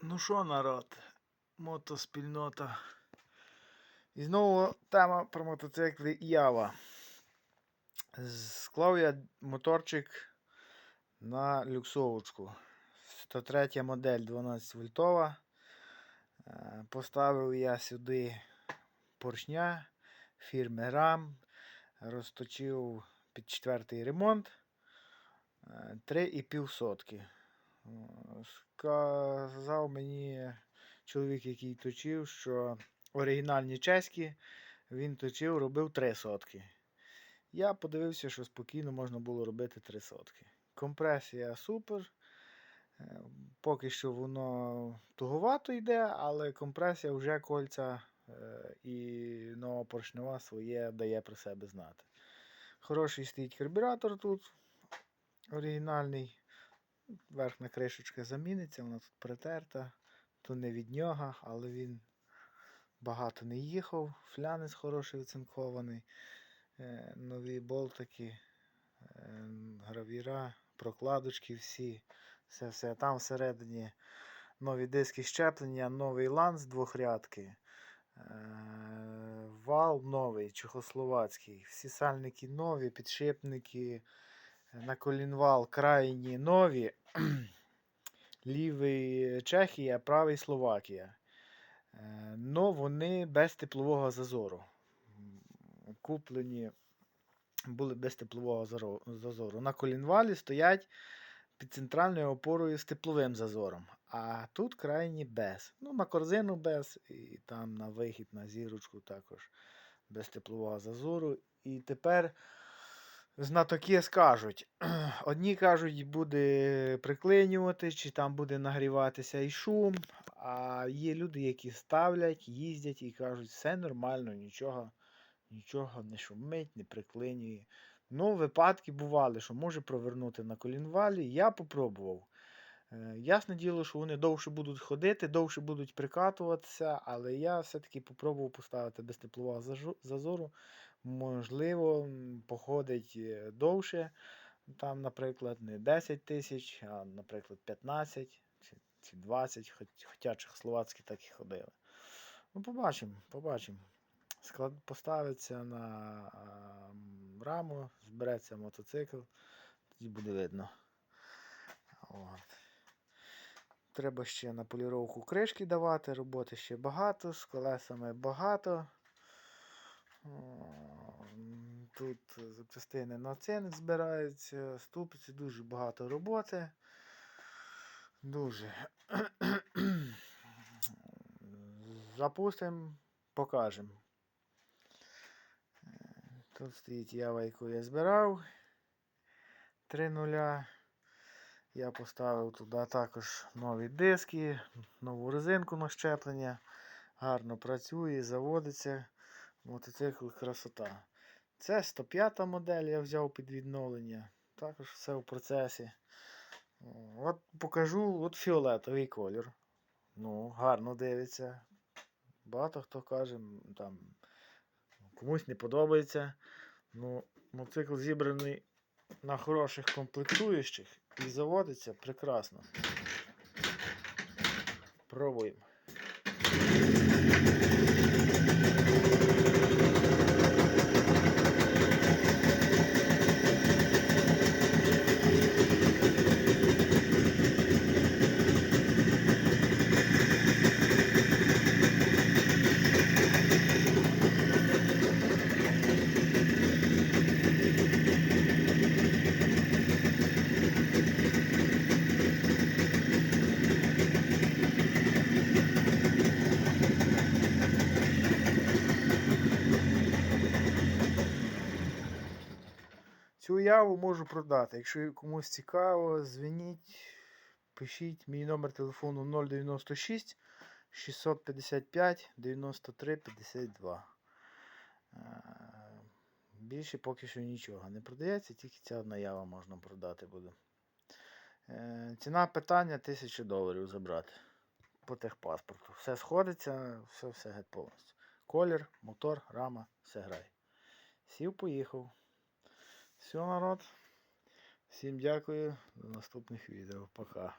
Ну що, народ, мотоспільнота. І знову тема про мотоцикли Ява. Склав я моторчик на люксовочку. 103 модель 12 вольтова. Е, Поставив я сюди поршня фірми RAM. Розточив під четвертий ремонт. Е, 3,5 сотки. Е, Сказав мені чоловік, який точив, що оригінальні чеські він точив, робив 3 сотки. Я подивився, що спокійно можна було робити 3 сотки. Компресія супер. Е, Поки що воно туговато йде, але компресія вже кольця е, і нова поршнева своє дає про себе знати. Хороший стоїть карбюратор тут, оригінальний. Верхня кришечка заміниться, вона тут притерта. То не від нього, але він багато не їхав. Флянець хороший оцинкований. Е, Нові болтики, е, гравіра, прокладочки всі. Все, все. Там всередині нові диски щеплення, новий ланц двохрядки. е, Вал новий, чехословацький. Всі сальники нові, підшипники. На колінвал крайні нові. Лівий Чехія, правий Словакія. Е, Но вони без теплового зазору. Куплені були без теплового зазору. На колінвалі стоять під центральною опорою з тепловим зазором. А тут крайні без. Ну, на корзину без, і там на вихід, на зірочку також без теплового зазору. І тепер знатоки скажуть. Одні кажуть, буде приклинювати, чи там буде нагріватися і шум. А є люди, які ставлять, їздять і кажуть, все нормально, нічого, нічого не шумить, не приклинює. Ну, випадки бували, що може провернути на колінвалі. Я попробував. Е, Ясне діло, що вони довше будуть ходити, довше будуть прикатуватися, але я все-таки попробував поставити без теплового зазору. Можливо, походить е, довше. Там, наприклад, не 10 тисяч, а, наприклад, 15 чи, чи 20, хоч, хоча чехословацькі так і ходили. Ну, побачимо, побачимо. Склад поставиться на раму, збереться мотоцикл, тоді буде видно. От. Треба ще на поліровку кришки давати, роботи ще багато, з колесами багато. Тут запчастини на цінник збираються, ступиці, дуже багато роботи. Дуже. Запустимо, покажемо. Тут стоїть ява, яку я збирав. 3 нуля. Я поставив туди також нові диски, нову резинку на щеплення. Гарно працює, заводиться. Мотоцикл красота. Це 105 модель, я взяв під відновлення. Також все в процесі. От покажу от фіолетовий колір. Ну, гарно дивиться. Багато хто каже, там комусь не подобається. Ну, мотоцикл зібраний на хороших комплектуючих і заводиться прекрасно. Пробуємо. Цю яву можу продати. Якщо комусь цікаво, дзвоніть, пишіть мій номер телефону 096 655 93 52. Е, Більше поки що нічого не продається, тільки ця одна ява можна продати буде. Е, Ціна питання 1000 доларів забрати по техпаспорту. Все сходиться, все все геть повністю. Колір, мотор, рама, все грає. Сів, поїхав. Все, народ. Всім дякую. До наступних відео. Пока.